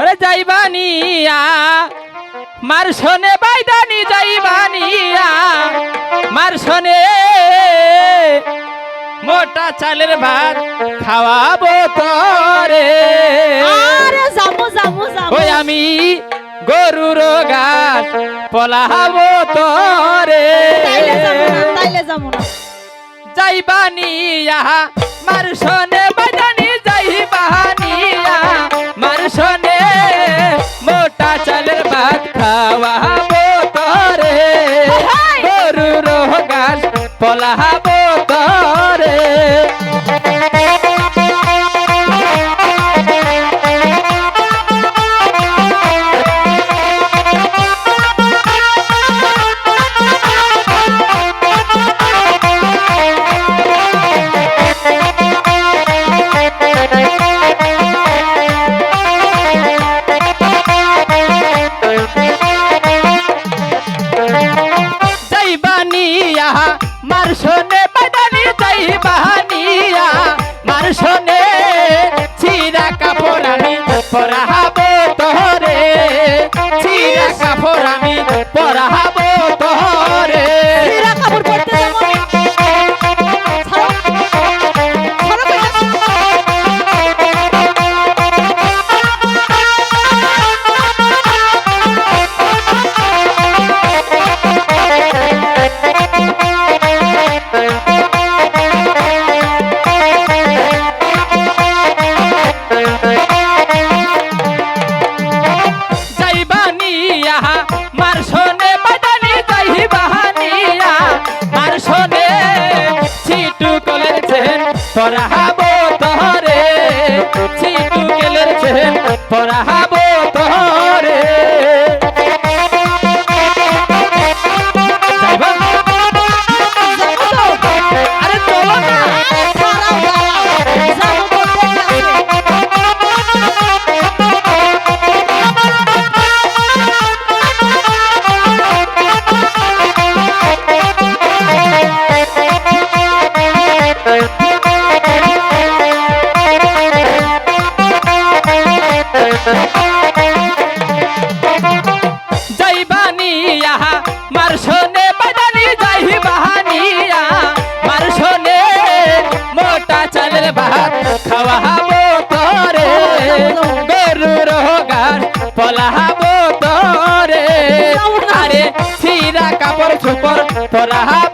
আরে যাইবানিয়া মার শোনে বাইদানি যাইবানিয়া মার শোনে মোটা চালের ভাত খাওয়াবো তরে। ওই আমি গরুর গাছ পলাহাবো তরে। যাইবানিয়া মার শোনে বাজানি মার শোনে বাজানি বাহানিয়া মার শোনে চিরা কাপড় আমি পরাহাবো তোরে চিরা কাপড় আমি চেন তহরে ছিটু কলের চেন পলাহাবো তরে